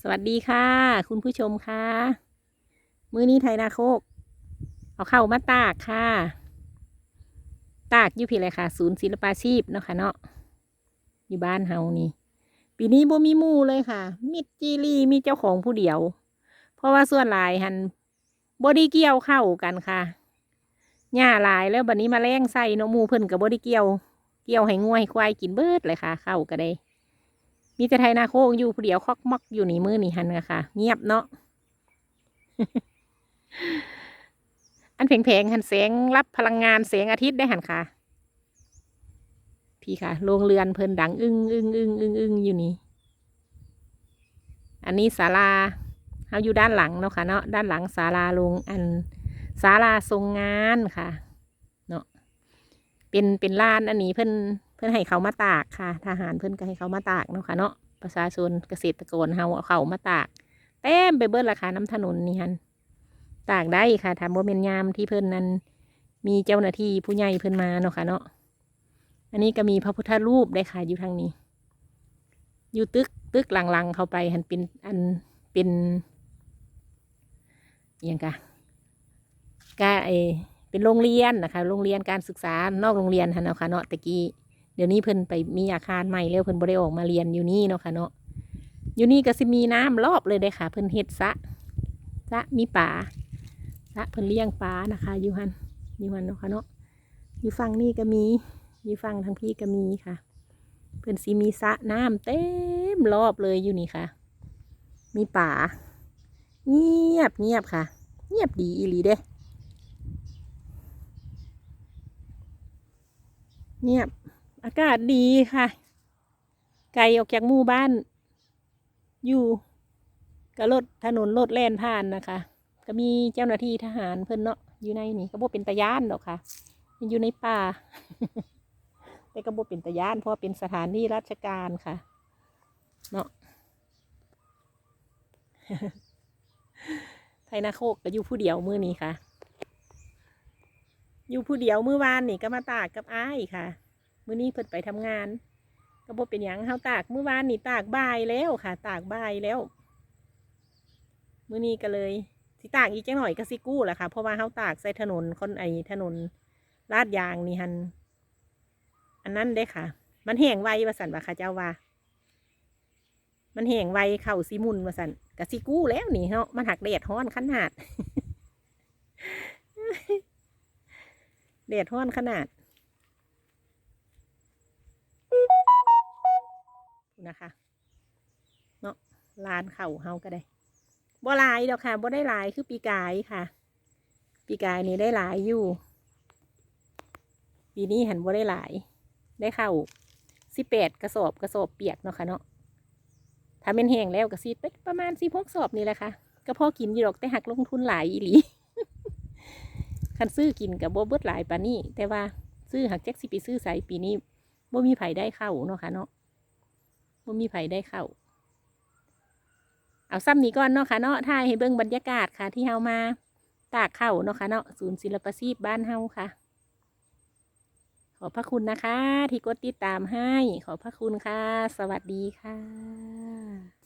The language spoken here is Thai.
สวัสดีค่ะ คุณผู้ชมค่ะ มื้อนี้ไทยนาโคก เอาเข้ามาตากค่ะ ตากอยู่พี่เลยค่ะ ศูนย์ศิลปาชีพเนาะค่ะเนาะอยู่บ้านเฮานี่ ปีนี้บ่มีมูเลยค่ะ มิดจีรีมีเจ้าของผู้เดียว เพราะว่าส่วนหลายหันบ่ได้เกี่ยวเข้ากันค่ะหญ้าหลายแล้วบัดนี้มาแรงใส่เนาะมูเพิ่นกับบ่ได้เกี่ยว เกี่ยวให้งัวให้ควายกินเบิดเลยค่ะ เข้าก็ได้ มีแต่ไทยนาโคกอยู่ผู้เดียวคอกมอกอยู่นี่มือนี่หันนะคะเงียบเนาะอันแผงๆหันแสงรับพลังงานแสงอาทิตย์ได้หันค่ะ พี่ค่ะโรงเรือนเพลินดังอึ้งอึ้งอึ้งอึ้งอึ้งอยู่นี่อันนี้ศาลาเขาอยู่ด้านหลังเนาะค่ะเนาะด้านหลังศาลาลงอันศาลาทรงงานค่ะ เนาะเป็นเป็นลานอันนี้เพิ่น เพิ่อนให้เขามาตากค่ะ ทหารเพิ่อนก็ให้เขามาตากเนาะค่ะเนาะประชาชนเกษตรกรเฮาเอาเขามาตากเต็มไปเบิดราคาน้ำถนนนี่ฮันตากได้ค่ะทำโมเมนยามที่เพิ่อนนั้น มีเจ้าหน้าที่ผู้ใหญ่เพิ่อนมาเนาะค่ะเนาะอันนี้ก็มีพระพุทธรูปได้ค่ะอยู่ทางนี้ อยู่ตึกตึกหลังๆเข้าไปหันเป็นอันเป็นอิหยังกะกะเอเป็นโรงเรียนนะคะ โรงเรียนการศึกษานอกโรงเรียนหันเนาะค่ะเนาะตะกี้ เดี๋ยวนี้เพิ่นไปมีอาคารใหม่แล้วเพิ่นบ่ได้ออกมาเรียนอยู่นี่เนาะค่ะเนาะอยู่นี่ก็สิมีน้ำรอบเลยเด้ค่ะ เพิ่นเฮ็ดสะสะมีป่าสะเพิ่นเลี้ยงปลานะคะอยู่หันอยู่หันเนาะค่ะเนาะอยู่ฝั่งนี้ก็มีอยู่ฝั่งทางพี่ก็มีค่ะ เพิ่นสิมีสะน้ำเต็มรอบเลยอยู่นี่ค่ะ มีป่าเงียบเงียบค่ะ เงียบดีอีหลีเด้เงียบ อากาศดีค่ะ ไกลออกจากหมู่บ้าน อยู่กับรถถนนรถแล่นผ่านนะคะ ก็มีเจ้าหน้าที่ทหารเพิ่นเนาะอยู่ในนี่ก็บ่เป็นตะยานดอกค่ะมันอยู่ในป่า แต่ก็บ่เป็นตะยานเพราะเป็นสถานที่ราชการค่ะ เนาะไทยนาโคกก็อยู่ผู้เดียวมือนี้ค่ะ อยู่ผู้เดียวมือวานนี่ก็มาตากกับอ้ายค่ะ มื้อนี้เพิ่นไปทำงาน ก็บ่เป็นหยังเฮาตากมื้อวานนี่ตากบ่ายแล้วค่ะ ตากบ่ายแล้ว มื้อนี้ก็เลยสิตากอีกจังหน่อยก็สิกู้แหละค่ะ เพราะว่าเฮาตากใส่ถนนคนไอถนนลาดยางนี่หัน อันนั้นเด้ค่ะ มันแห้งไวว่าสันว่าค่ะเจ้าว่า มันแห้งไวเข่าซีมุนว่าสันก็สิกู้แล้วนี่เนาะมันหักแดดฮ้อนขนาดแดดฮ้อนขนาด นะคะเนาะลานเข่าเฮาก็ได้บ่ลายดอกค่ะบ่ได้ลายคือปีกายค่ะ ปีกายนี่ได้ลายอยู่ ปีนี้หันบ่ได้หลาย ได้เข้าสิแปดกระสอบกระสอบเปียกเนาะค่ะเนาะถ้าเป็นแห้งแล้วก็สิเป็นประมาณสิพกสอบนี่แหละค่ะก็พอกินอยู่ดอกแต่หักลงทุนหลายอีหลีคันซื้อกินกับบ่เบิดหลายปานนี้แต่ว่าซื้อหักแจ็คสิไปซื้อใส่ปีนี้บ่มีไผได้เข้าเนาะค่ะเนาะ บ่มีไผได้เข้า เอาซ้ำนี้ก่อนเนาะค่ะเนาะถ่ายให้เบิ่งบรรยากาศค่ะ ที่เฮามาตากเข้าเนาะค่ะเนาะศูนย์ศิลปาชีพบ้านเฮาค่ะ ขอบพระคุณนะคะ ที่กดติดตามให้ ขอบพระคุณค่ะ สวัสดีค่ะ